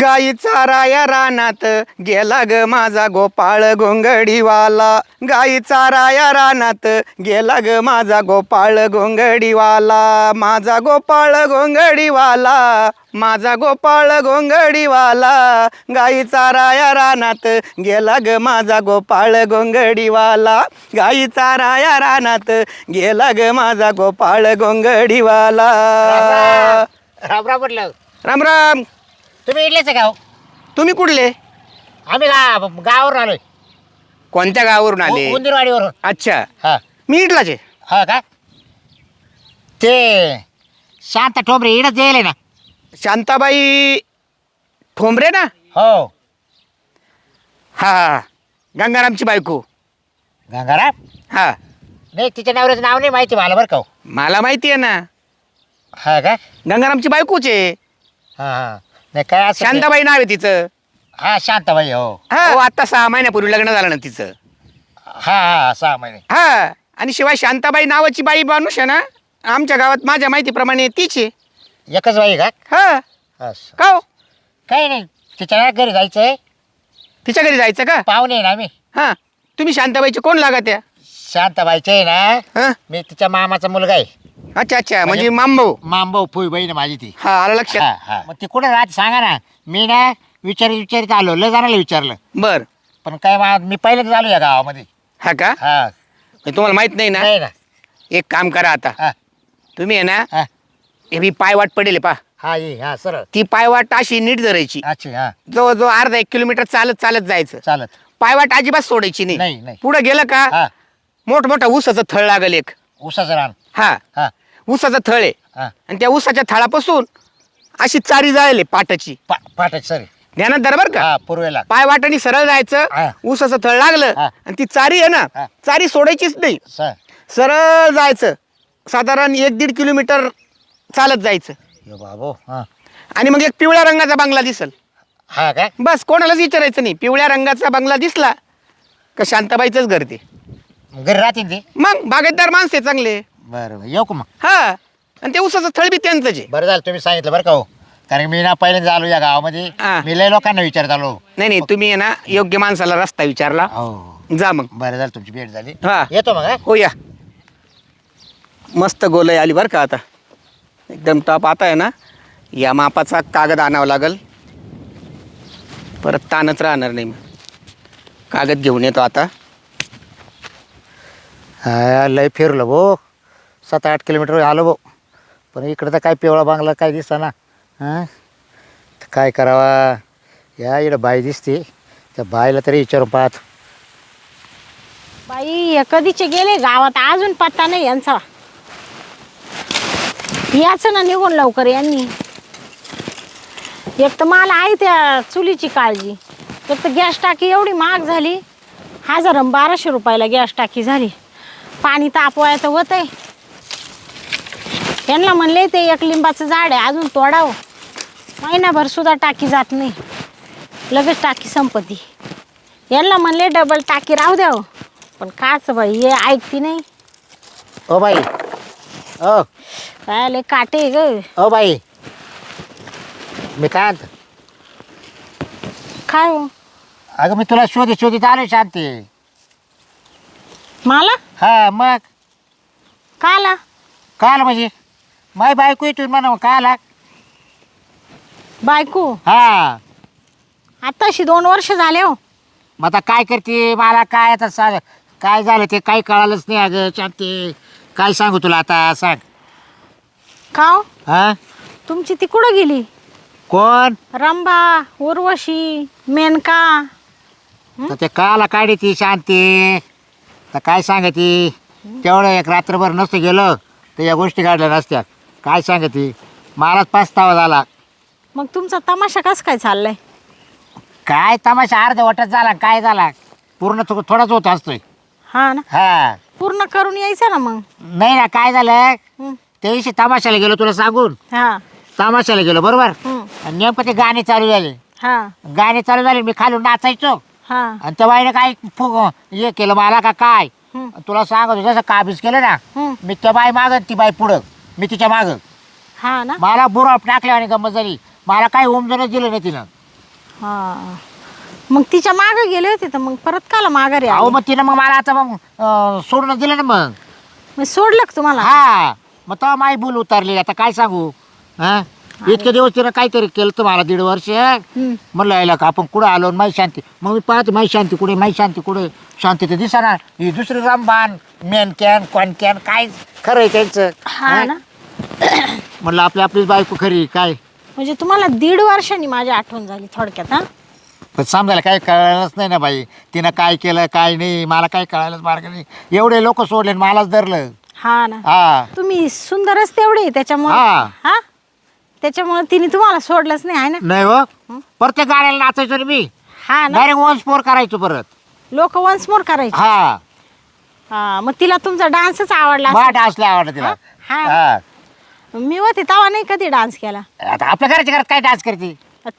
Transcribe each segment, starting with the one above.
गाई चाराया रानात गेला ग माझा गोपाळ गोंगडीवाला. गाई चाराया रानात गेला ग माझा गोपाळ गोंगडीवाला. माझा गोपाळ गोंगडीवाला माझा गोपाळ गोंगडीवाला. गाई चाराया रानात गेला ग माझा गोपाळ गोंगडीवाला. गाई चाराया रानात गेला ग माझा गोपाळ गोंगडीवाला. राम राम म्हटलं. राम राम. तुम्ही इडलेच गाव तुम्ही कुठले? आम्ही गा गावावरून आलोय. कोणत्या गावावरून आले? उंदीरवाडीवरून अच्छा. हा. मी इटलाच आहे. हा का? ते शांत ठोंबरे इडच येईल ना. शांताबाई ठोंबरे ना? हो हा हा. गंगारामची बायको. गंगाराम? हा. नाही तिच्या नवऱ्याचं नाव नाही माहिती मला बरं का हो. मला माहिती आहे ना. हा का? गंगारामची बायकोच आहे. हा हा. नाही काय असं ते- शांताबाई नाव आहे तिचं. हा शांताबाई हो. हा हो, आता सहा महिन्यापूर्वी लग्न झालं ना तिचं. हा हा सहा महिने. हा आणि शिवाय शांताबाई नावाची बाई माणूस आहे ना आमच्या गावात माझ्या माहितीप्रमाणे तीच आहे. एकच बाई का? हा. असं. का हो? काही नाही तिच्या घरी जायचंय. तिच्या घरी जायचं का? पाहुणे आहे ना आम्ही. हा तुम्ही शांताबाईचे कोण लागा त्या शांताबाईचे आहे ना हा. मी तिच्या मामाचा मुलगा आहे. अच्छा अच्छा. म्हणजे मामभाऊ. मामभाऊ फुई बहीण आहे माझी ती. हा आलं लक्षात. हा, हा. मग ती कुठे राहते सांगा ना. मी ना विचारित विचारित आलो. लय जणांना विचारलं. बर. पण काय मा- मी पहिल्यांदा आलो या गावामध्ये. हा का? हा. हे तुम्हाला माहीत नाही ना? नाही ना. एक काम करा आता. हा. तुम्ही आहे ना हा. हे मी पायवाट पडेल पा हा ये हा सरळ. ती पायवाट अशी नीट धरायची. अच्छा हा. जवळजवळ अर्धा एक किलोमीटर चालत चालत जायचं. चालत. पायवाट अजिबात सोडायची नाही, नाही नाही. पुढे गेलं का हा. मोठमोठा ऊसाचं थळ लागल एक. उसाचं रान. हा. हा. ऊसाचं थळ आहे. हा. आणि त्या ऊसाच्या थळापासून अशी चारी जायले पाटाची. पा पाटाच सर. ध्यानात धर बर का. हा पूर्वेला. पायवाटाने सरळ हा. जायचं ऊसाचं थळ लागलं हा. आणि ती चारी आहे ना. चारी सोडायचीच नाही. सर सरळ जायचं. साधारण एक दीड किलोमीटर चालत जायचं. यो बाबो हा. आणि मग एक पिवळ्या रंगाचा बंगला दिसल. हा का? बस कोणालाच विचारायचं नाही. पिवळ्या रंगाचा बंगला दिसला का शांताबाईचंच घर ते? घरी राहतील ते? मग बागायतदार माणसे चांगले. बरं बरं. येऊ का मग? हा आणि ते उसाचं थळ बी त्यांचंच आहे बरं झालं तुम्ही सांगितलं बरं का हो. कारण मी ना पहिल्यांदा आलो या गावामध्ये. हा. मी लय लोकांना विचारत आलो. नाही नाही तुम्ही आहे ना योग्य माणसाला रस्ता विचारला. हो. जा मग. बरं झालं तुमची भेट झाली. हा. येतो मग हा? हो या. मस्त गोलई आली बरं का आता. एकदम टॉप आता आहे ना या मापाचा कागद आणावा लागल. परत ताणच राहणार नाही मग. कागद घेऊन येतो आता. हा लय फिरलो भो. सात आठ किलोमीटर आलो भो. पण इकडं तर काय पिवळा बांगला काय दिसता ना हां? तर काय करावा? या इकडं बाई दिसते. त्या बाईला तरी विचारून पाहत. बाई हे कधीचे गेले? गावात अजून पत्ता नाही यांचा. याच ना निघून लवकर यांनी. एक तर मला आहे त्या चुलीची काळजी. एक तर गॅस टाकी एवढी महाग झाली. हजार बाराशे रुपयाला गॅस टाकी झाली. पाणी तापवायचं होत आहे यांना म्हणले ते एक लिंबाचं झाड आहे अजून तोडावं. महिनाभर सुद्धा टाकी जात नाही. लगेच टाकी संपती. यांना म्हणले डबल टाकी राहू द्यावं पण काच बाई हे ऐकती नाही. O by. ओ. काय आले काटे ग. O by. मी काय काय हो? अगं मी तुला शोधित शोधित आलो शांती. मला? हा मग? काला? काल म्हणजे? माय बायको इथून म्हणा काल? बायको? हा. आताशी दोन वर्ष झाले हो. मग आता काय करते? मला काय आता सांग काय झालं ते काही कळालंच नाही अगं शांती. काय सांगू तुला आता सांग. का हो? हा? तुमची ती कुठं गेली? कोण? रंभा उर्वशी मेनका. तर ते काला काढी ती शांती. तर काय सांगती तेवढं एक रात्रभर नसतं गेलं तर या गोष्टी काढल्या नसत्या. काय सांगती मलाच पस्तावा झाला. मग तुमचा तमाशा कस काय चाललाय? काय तमाशा अर्ध वाटत झाला काय झाला? पूर्ण थो- थोडाच होत असतोय. हा ना? हा. पूर्ण करून यायचं ना मग? नाही ना काय झालं? हं. त्या दिवशी तमाशाला गेलो तुला सांगून. हा. तमाशाला गेलो बरोबर? हं. आणि नेमकं ते गाणे चालू झाले. हा. गाणे चालू झाले मी खालून नाचायचो. हा. आणि त्या बाईने काय फुग हे केलं मला का काय. तुला सांगतो जसं काबीज केलं ना. मी त्या बाई मागत ती बाई पुढं. मी तिच्या मागं. हा ना? मला बुरा टाकल्या आणि गंमत झाली. मला काही उमजूनच दिलं नाही तिनं. हा. मग तिच्यामागे गेले होते तर मग परत काला माघारी अहो आले मग तिनं मग मला आता मग अं, सोडून दिलं ना मग. मग सोडलं का तुम्हाला? हा. मग तेव्हा माई बोल उतारली आता काय सांगू? हा? इतके दिवस तिनं काहीतरी केलं तर मला दीड वर्ष. म्हणलं यायला का आपण कुठं आलो? माई शांती. मग मी पाहते माई शांती कुठे? माई शांती कुठे? शांती तर दिसा ही दुसरी रामबाण मेन कॅन कॉन कॅन काय खरं आहे त्यांचं? हा ना. म्हणलं आपली आपलीच बायको खरी काय? म्हणजे तुम्हाला दीड वर्षांनी माझी आठवण झाली थोडक्यात हा? पण समजायला काही कळलंच नाही ना बाई. तिनं काय केलं काय नाही मला काय कळायलाच मार्ग नाही. एवढे लोक सोडले आणि मलाच धरलं. हा ना. हा. तुम्ही सुंदरच तेवढे त्याच्यामुळे. हा. हा? त्याच्यामुळे तिने तुम्हाला सोडलंच नाही आहे ना? नाही हो. प्रत्येक गाड्याला नाचायचो रे मी. हा ना? डायरेक्ट वन स्पोर करायचो परत. लोक वन्स मोर करायचे? हा. हा मग तिला तुमचा डान्सच आवडला मला असेल. डान्स लय आवडला तिला. हा. हा. मी होते तेव्हा नाही कधी डान्स केला. आता आपल्या घराच्या घरात काय डान्स करते?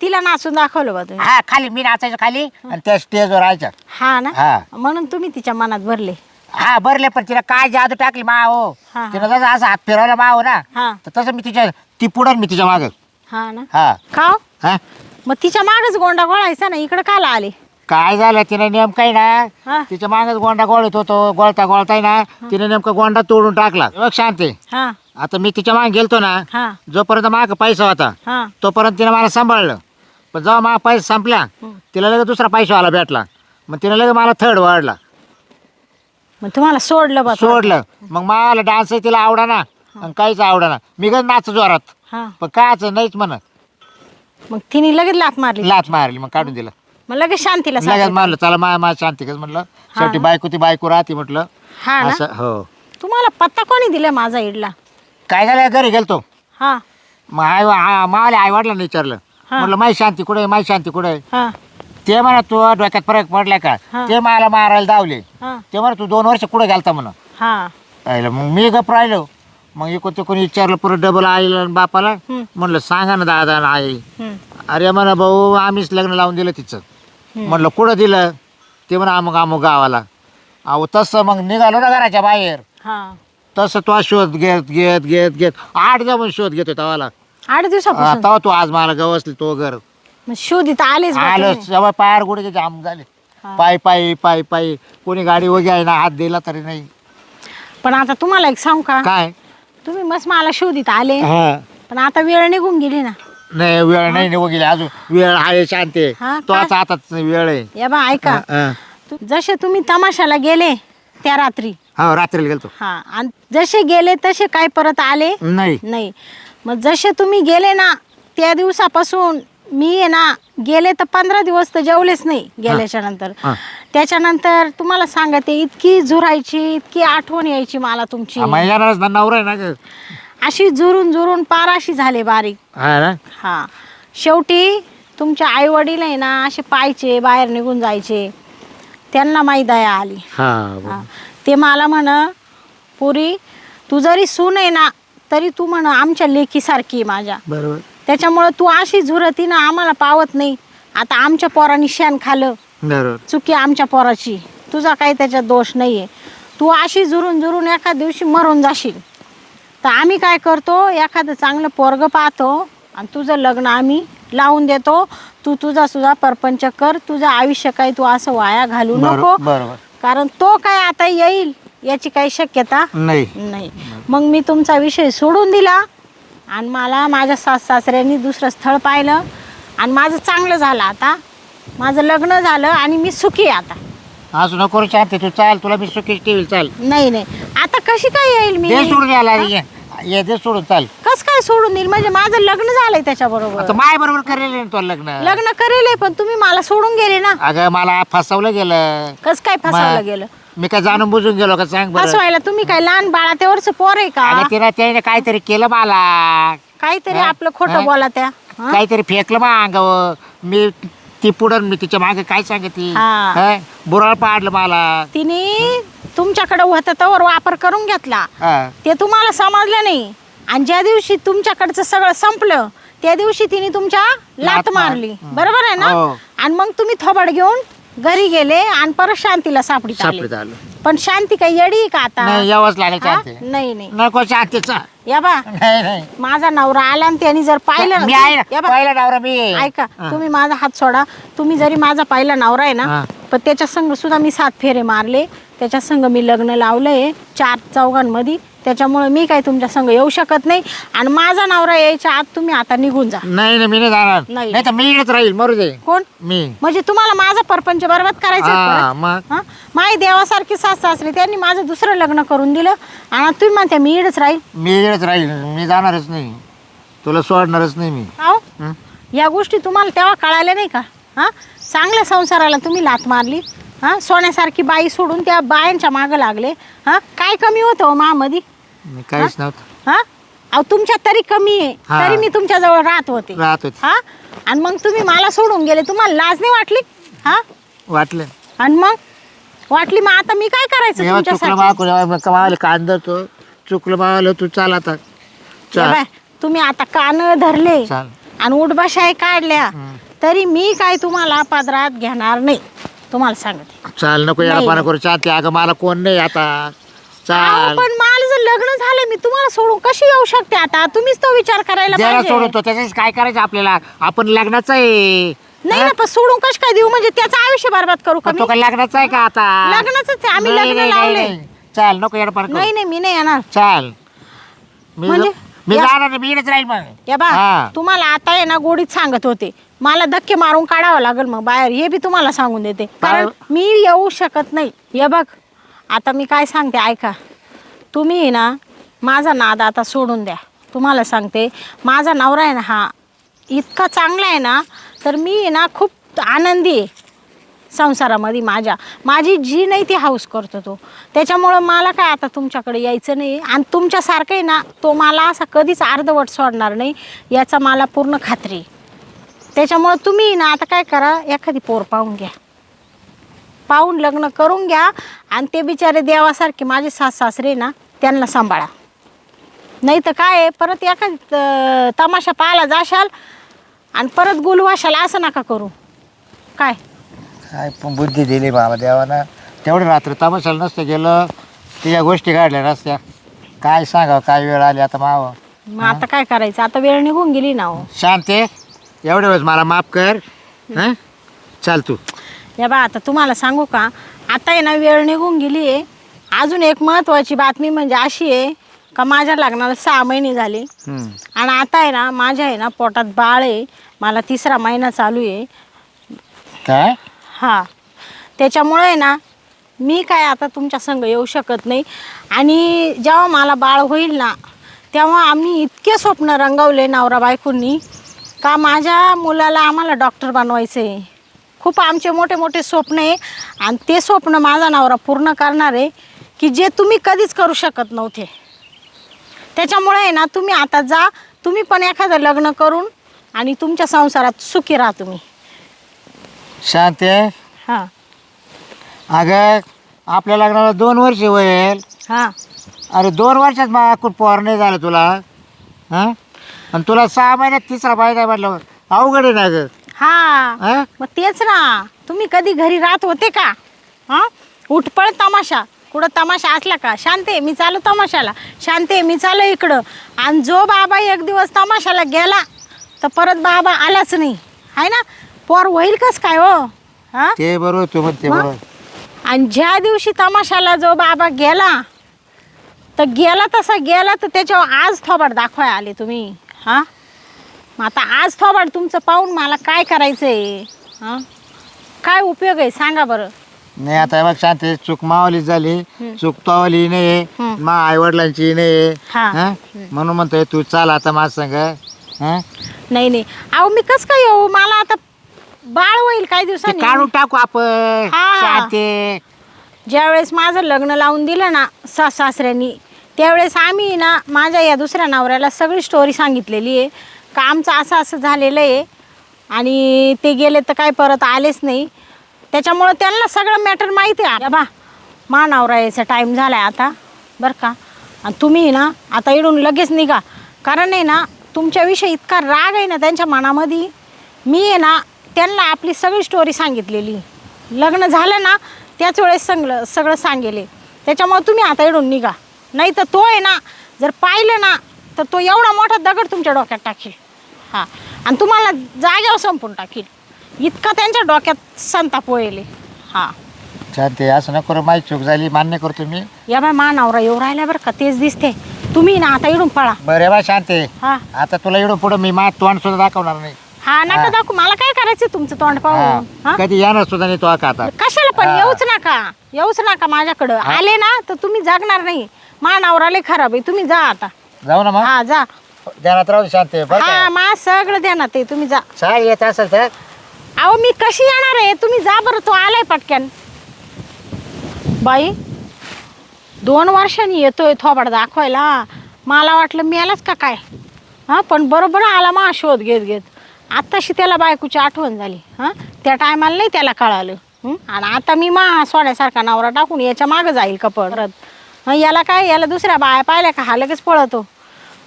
तिला नाचून दाखवलं बा तुम्ही. हा खाली मी नाचायचो खाली आणि त्या स्टेजवर राहायच्या. हा ना? हा. म्हणून तुम्ही तिच्या मनात भरले. हा भरले पण तिला काय जादू टाकली मा हो. हा, हा. तिनं जसं असं हात फिरवला मा हो ना हा. तर तसं मी तिच्या ती पुढं मी तिच्या माग. हा ना? हा. का हो? हा? मग तिच्या मागच गोंडा गोळायचा ना इकडे काला आले. काय झालं तिने नेमकं आहे हा. ना तिच्या मागच गोंडा गोळत होतो गोळता गोळताय ना तिने नेमकं गोंडा तोडून टाकला. बघ शांती. हा. आता मी तिच्यामागे गेलतो ना हा. जोपर्यंत माग पैसा होता हा. तोपर्यंत तिने मला सांभाळलं. पण जेव्हा माझा पैसा संपला. तिला लगेच दुसरा पैशावाला भेटला. मग तिने लगेच मला थर्ड वाढला. मग तुम्हाला सोडलं बा सोडलं. मग मला डान्स तिला आवडा ना. आणि काहीच आवडा ना मी गण नाच जोरात. हा. पण काच नाहीच म्हणत मग तिने लगेच लात मारली. लाच मारली मग काढून दिलं. मग लगेच शांतीला लगेच. मारलं चला मा मा शांती कस म्हटलं. शेवटी बायको ती बायको राहते म्हटलं. हा ना? असं हो. तुम्हाला पत्ता कोणी दिला माझा इडला? काय झालं घरी गेलतो. हा. मग आई आ- मला आई वडिलांनी विचारलं. हा. म्हटलं माई शांती कुठे माई शांती कुठे हा. ते म्हणा तू डोक्यात फरक पडलाय का? हा. ते मला मारायला धावले. हा. ते म्हणा तू दोन वर्ष कुठे गेलता? म्हणा. हा. राहिलं मग मी गप राहिलो. मग इकडे तिकडून विचारलं परत डबल आईला आणि बापाला. म्हणलं सांगा ना दादा आणि आई. हम्म. अरे म्हणा भाऊ आम्हीच लग्न लावून दिलं तिचं. म्हटलं कुठं दिलं? ते म्हणा अमुक अमुक गावाला. अहो तसं मग निघालो ना घराच्या बाहेर. हा. तसं तो शोध घेत घेत घेत घेत. आठ जाऊन शोध घेतो तवाला. आठ दिवसापासून? तेव्हा तू आज मला गवसली तो घर. मग शोधित आलेच बा आलं तुम्ही. सवय पायार गुडघे जाम झाले. हा. पायी पायी पायी पायी. कोणी गाडी वगैरे ना हात दिला तरी नाही. पण आता तुम्हाला एक सांगू का? काय? तुम्ही मस्त मला शोधित आले. हा. पण आता वेळ निघून गेली ना. नाही वेळ नाही निघू गेली. अजून वेळ आहे शांती. हा, तो? आता हातात वेळ आहे. या बा ऐका. हा, तू- जसे तुम्ही तमाशाला गेले त्या रात्री. हा हो, रात्रीला गेलतो. हा आणि जसे गेले तसे काय परत आले? नाही. नाही. मग जसे तुम्ही गेले ना त्या दिवसापासून मी आहे ना गेले तर पंधरा दिवस तर जेवलेच नाही गेल्याच्यानंतर. हा. त्याच्यानंतर तुम्हाला सांगते इतकी झुरायची इतकी आठवण यायची मला तुमची. मग येणारच ना नवरा आहे ना ग. अशी झुरून झुरून पार अशी झाले बारीक. हा ना? हा. शेवटी तुमचे आई वडील आहे ना असे पायचे बाहेर निघून जायचे. त्यांना माही दया आली. हा हा. ते मला म्हण पुरी तू जरी सून आहे ना तरी तू म्हण आमच्या लेकीसारखी आहे माझ्या. बरोबर. त्याच्यामुळं तू अशी झुरती ना आम्हाला पावत नाही. आता आमच्या पोरांनी शेण खालं बरोबर. चुकी आमच्या पोराची. तुझा काही त्याच्यात दोष नाही आहे तू अशी झुरून झुरून एका दिवशी मरून जाशील. तर आम्ही काय करतो एखादं चांगलं पोरगं पाहतो आणि तुझं लग्न आम्ही लावून देतो. तू तुझा सुद्धा परपंच कर तुझं आयुष्य काही तू असं वाया घालू नको. बरोबर. कारण तो काय आता येईल याची काही शक्यता नाही. नाही. मग मी तुमचा विषय सोडून दिला आणि मला माझ्या सास सासऱ्यांनी दुसरं स्थळ पाहिलं आणि माझं चांगलं झालं आता. माझं लग्न झालं आणि मी सुखी आहे आता. असं नको रे शांती तू चाल तुला मी सुखी ठेवील चाल. नाही नाही. आता कशी काय येईल मी? दे सोडून यायला ये ये दे सोडून चाल. कस काय सोडून देईल? म्हणजे माझं लग्न झालंय त्याच्या बरोबर आता माय बरोबर करेल ना तुला लग्न. लग्न करेल पण तुम्ही मला सोडून गेले ना. अगं मला फसवलं गेलं. कस काय फसवलं गेलं? मी काय जाणून बुजून गेलो का सांग बरं? फसवायला तुम्ही काय लहान बाळा त्यावरच पोर आहे का? अगं तिने त्याने काहीतरी केलं मला. काहीतरी? आपलं? खोटं बोला त्या? काहीतरी फेकलं मग अंगावर. मी ती पुढं मी तिच्यामागे काय सांगितली हा. बुराळ पाडलं मला. तिने तुमच्याकडे होतं तर वापर करून घेतला. हा. ते तुम्हाला समजलं नाही. आणि ज्या दिवशी तुमच्याकडचं सगळं संपलं त्या दिवशी तिने तुमच्या लात मार- मारली. बरोबर आहे ना? हो. आणि मग तुम्ही थोबड घेऊन घरी गेले आणि परत शांतीला सापडीत आले. सापडीत आलं. पण शांती काही येडी आहे का आता? नाही यावंच लागेल हा? शांती. नाही नाही. नको शांतीचा या बा. नाही नाही. माझा नवरा आला आणि त्यांनी जर पाहिलं ना मी आहे या ना बा, पहिला नवरा मी आहे. ऐका हा. तुम्ही माझा हात सोडा. तुम्ही जरी माझा पहिला नवरा आहे ना हा. पण त्याच्या संग सुद्धा मी सात फेरे मारले. त्याच्या संग मी लग्न लावलंय चार चौघांमध्ये. त्याच्यामुळे मी काय तुमच्या संग येऊ शकत नाही. आणि माझा नवरा यायच्या आत तुम्ही आता निघून जा. नाही नाही मी नाही जाणार. नाही. नाही तर मी इकडेच राहील मरू दे. कोण? मी. म्हणजे तुम्हाला माझा परपंच बरबाद करायचा आहे हा परत? मग? हा? माई देवासारखी सास सासरे त्यांनी माझं दुसरं लग्न करून दिलं. आणि आता तुम्ही म्हणते मी इडच राहील. मी इकडेच राहील मी जाणारच नाही. तुला सोडणारच नाही मी. अहो हं? या गोष्टी तुम्हाला तेव्हा कळाल्या नाही का? हां? चांगल्या संसाराला तुम्ही लात मारली. हां सोन्यासारखी बाई सोडून त्या बायांच्या मागं लागले. हां काय कमी होतं हो मामध्ये मी काहीच नव्हतं. हां? अहो तुमच्यात तरी कमी आहे. हा. तरी मी तुमच्याजवळ राहत होते. राहत होते. हां? आणि मग तुम्ही मला सोडून गेले. तुम्हाला लाज नाही वाटली? हां? वाटलं. आणि मग? वाटली मग आता मी काय करायचं जेव्हा चुकलं तुमच्यासाठी? कमावले कांदा तो चुकलं मावलं तू चाल आता. या चाल. बाय, तुम्ही आता कान धरले चाल. आणि उठबाशाही काढल्या. तरी मी काय तुम्हाला पदरात घेणार नाही. तुम्हाला सांगते. चाल नको नाही. याला करू. चालते अगं मला कोण नाही आता. अहो, चाल पण मला जर लग्न झालं मी तुम्हाला सोडून कशी येऊ शकते आता? तुम्हीच तो विचार करायला ज्याला पाहिजे. त्याच्याच काय करायचं आपल्याला? आपण लग्नाचं आहे. नाही ना पण सोडून कश काय देऊ? म्हणजे त्याचं आयुष्य बरबाद करू का पण तो मी? काय लग्नाचं आहे का आता? लग्नाचंच आहे, आम्ही नाही, लग्न नाही, नाही, लावलंय. नाही. चाल नको येडा पार नाही नाही मी नाही येणार. चाल. मी म्हणजे? मी या- जाणार नाही, मी इकडेच राहील मग. या बा हा. तुम्हाला आता आहे ना गोडीत सांगत होते. मला धक्के मारून काढावं लागेल मग बाहेर. हे बी तुम्हाला सांगून देते. कारण मी येऊ शकत नाही. या बघ आता मी काय सांगते ऐका. तुम्ही आहे ना माझा नाद आता सोडून द्या. तुम्हाला सांगते माझा नवरा आहे ना हा इतका चांगला आहे ना तर मी आहे ना खूप आनंदी आहे. संसारामध्ये माझ्या. माझी जी नाही ती हाऊस करतो तो. त्याच्यामुळं मला काय आता तुमच्याकडे यायचं नाही. आणि तुमच्यासारखं आहे ना तो मला असा कधीच अर्धवट सोडणार नाही. याचा मला पूर्ण खात्री त्याच्यामुळं तुम्ही ना आता काय करा एखादी पोर पाहून घ्या. पाहून लग्न करून घ्या आणि ते बिचारे देवासारखे माझे सास सासरे ना त्यांना सांभाळा. नाही तर काय आहे, परत एखादी तमाशा पाहायला जाशाल आणि परत गुलवाशाल असं नका करू. काय? काय पण बुद्धी दिली बाबा देवानं. तेवढं रात्र तमाशाला नसतं गेलं ते या गोष्टी काढल्या नसत्या. काय सांगावं काय वेळ आली आता मावं? मग आता काय करायचं? आता वेळ निघून गेली ना हो. शांते एवढ्या वेळेस मला माफ कर हं? चाल तू. या बा आता तुम्हाला सांगू का? आता आहे ना वेळ निघून गेली आहे. अजून एक महत्त्वाची बातमी म्हणजे अशी आहे का माझ्या लग्नाला सहा महिने झाले. आणि आता आहे ना माझ्या आहे ना पोटात बाळ आहे. मला तिसरा महिना चालू आहे. काय? हां. त्याच्यामुळे आहे ना मी काय आता तुमच्या संग येऊ शकत नाही. आणि जेव्हा मला बाळ होईल ना तेव्हा आम्ही इतके स्वप्न रंगवले नवरा बायकोंनी का माझ्या मुलाला आम्हाला डॉक्टर बनवायचं आहे खूप आमचे मोठे मोठे स्वप्न आहे. आणि ते स्वप्न माझा नवरा पूर्ण करणार आहे की जे तुम्ही कधीच करू शकत नव्हते. त्याच्यामुळे आहे ना तुम्ही आता जा तुम्ही पण एखादं लग्न करून आणि तुमच्या संसारात सुखी राहा तुम्ही. शांते हां. अगं आपल्या लग्नाला दोन वर्ष होईल हां. अरे दोन वर्षात मग पोर नाही झालं तुला? हां? आणि तुला सहा महिन्यात तिसरा पाहिजे म्हटलं अवघड आहे ना गं? हा. हां? मग तेच ना. तुम्ही कधी घरी राहत होते का? हा? उठपळ तमाशा. कुठं तमाशा असला का? शांते मी चालू तमाशाला. शांते मी चालू इकडं. आणि जो बाबा एक दिवस तमाशाला गेला तर परत बाबा आलाच नाही. आहे ना? पोर होईल कस काय हो हा ते बरोबर तू म्हणते मग? बरोबर आणि ज्या दिवशी तमाशाला जो बाबा गेला तर गेला तसा गेला तर त्याच्यावर आज थोबाड दाखवाय आले तुम्ही हां मग आता आज थोबाड तुमचं पाहून मला काय करायचं आहे हां काय उपयोग आहे सांगा बरं नाही आता बघ शांती चूक मावालीच झाली चूक तवाली नाही. मा आई वडिलांची नाही हा. हं? म्हणून म्हणतोय तू चाल आता माझ संग हं? नाही नाही अहो मी कसं काय येऊ मला आता बाळ होईल काही ते दिवसांनी. काढून टाकू आपण. हा. शांती ज्यावेळेस माझं लग्न लावून दिलं ना सास सासऱ्यांनी त्यावेळेस आम्ही ना माझ्या या दुसऱ्या नवऱ्याला सगळी स्टोरी सांगितलेली आहे. का आमचं असं असं झालेलं आहे. आणि ते गेले तर काय परत आलेच नाही. त्याच्यामुळं त्यांना सगळं मॅटर माहिती आहे. बा मा नवरा यायचा टाईम झाला आहे आता बरं का? आणि तुम्ही ना आता इडून लगेच निघा. कारण आहे ना तुमच्याविषयी इतका राग आहे ना त्यांच्या मनामध्ये. मी आहे ना त्यांना आपली सगळी स्टोरी सांगितलेली. लग्न झालं ना त्याच वेळेस सगळं सगळं सांगेले. त्याच्यामुळे तुम्ही आता इडून निघा. नाही तर तो आहे ना जर पाहिलं ना तर तो एवढा मोठा दगड तुमच्या डोक्यात टाकील. हा. आणि तुम्हाला जाग्यावर संपून टाकील. इतका त्यांच्या डोक्यात संताप वळले हा. शांती असं नको करू माझी चूक झाली मान्य करतो मी. या बाय मा नवरा येऊ राहिल्या बरं का? तेच दिसते. तुम्ही ना आता इडून पळा. बरं बा शांती हा. आता तुला एवढं पुढं मी मा तोंड सुद्धा दाखवणार नाही. हा हा. दाखवू मला काय करायचं तुमचं तोंड पाहून? हा. हा कधी येणार सुद्धा नाही तो आता. कशाला पण? हा. येऊच नका. येऊच नका माझ्याकडं. आले ना तर तुम्ही जगणार नाही. मा लय खराब आहे. तुम्ही जा आता. जाऊ ना मग. हा जा. ध्यानात राहू दे शांती बरं हा का? मा सगळं देणार ते तुम्ही जा. चाल येत असेल तर? अहो मी कशी येणार आहे? तुम्ही जा बरं तो आलाय पटक्यान. बाई दोन वर्षांनी येतोय थोबाड दाखवायला. मला वाटलं मेलाच का काय? हां पण बरोबर आला मा शोध घेत घेत. आत्ताशी त्याला बायकोची आठवण झाली हां? त्या टायमाला नाही त्याला कळालं हं? आणि आता मी मा सोन्यासारखा नवरा टाकून याच्या मागं जाईल का परत. हं, याला काय याला दुसऱ्या बाया पाहिल्या का? हा लगेच पळतो.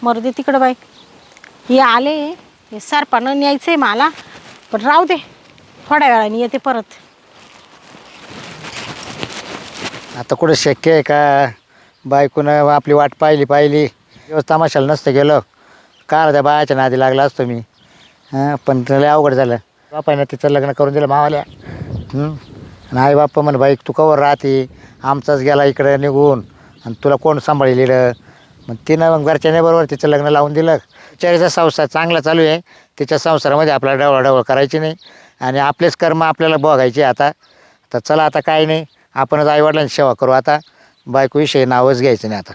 मरू दे तिकडं बाई. हे आले हे सरपानं न्यायचं आहे मला पण राहू दे. थोड्या वेळाने येते परत. आता कुठं शक्य आहे का? बायकोनं आपली वाट पाहिली पाहिली. दिवस तमाशाला नसतं गेलो. का त्या बायाच्या नादी लागला असतो मी. हां पण त्याला अवघड झालं. बापाने तिचं लग्न करून दिलं मावाल्या. हं? आणि आई बाप्पा म्हण बाई तू कवर राहते? आमचाच गेला इकडं निघून. आणि तुला कोण सांभाळेल इकडं? मग तिनं मग घरच्याने बरोबर तिचं लग्न लावून दिलं. बिचारीचा संसार चांगला चालू आहे. तिच्या संसारामध्ये आपल्याला डवळाडवळ करायची नाही. आणि आपलेच कर्म आपल्याला बघायचे आता. तर चला आता काय नाही. आपणच आईवडिलांची सेवा करू आता. बायकोविषयी नावच घ्यायचं नाही आता.